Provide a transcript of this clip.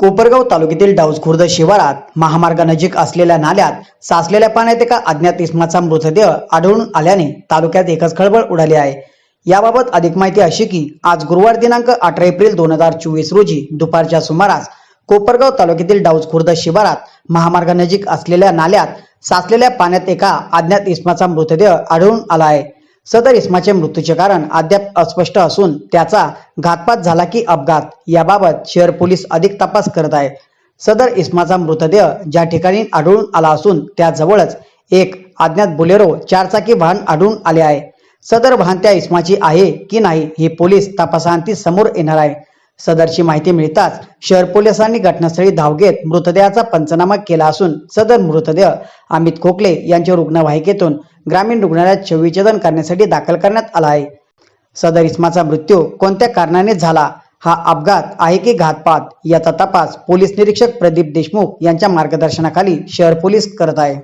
कोपरगाव तालुक्यातील डाऊज खुर्द शिवारात महामार्गानजीक असलेल्या नाल्यात साचलेल्या पाण्यात एका अज्ञात इसमाचा मृतदेह आढळून आल्याने तालुक्यात एकच खळबळ उडाली आहे. याबाबत अधिक माहिती अशी की आज गुरुवार दिनांक अठरा एप्रिल दोन हजार चोवीस रोजी दुपारच्या सुमारास कोपरगाव तालुक्यातील डाऊज खुर्द शिवारात महामार्गानजीक असलेल्या नाल्यात साचलेल्या पाण्यात एका अज्ञात इसमाचा मृतदेह आढळून आला आहे. सदर इस्माचे मृत्यूचे कारण अद्याप अस्पष्ट असून त्याचा घातपात झाला की अपघात. याबाबत शहर पोलीस अधिक तपास करत आहे. सदर इस्माचा मृतदेह ज्या ठिकाणी आढळून आला असून त्याजवळच एक अज्ञात बुलेरो चारचाकी वाहन आढळून आले आहे. सदर वाहन त्या इस्माची आहे की नाही ही पोलीस तपासांती समोर येणार आहे. सदरची माहिती मिळताच शहर पोलिसांनी घटनास्थळी धाव घेत मृतदेहाचा पंचनामा केला असून सदर मृतदेह अमित खोकले यांच्या रुग्णवाहिकेतून ग्रामीण रुग्णालयात शवविच्छेदन करण्यासाठी दाखल करण्यात आला आहे. सदर इस्माचा मृत्यू कोणत्या कारणाने झाला हा अपघात आहे की घातपात याचा तपास पोलीस निरीक्षक प्रदीप देशमुख यांच्या मार्गदर्शनाखाली शहर पोलीस करत आहे.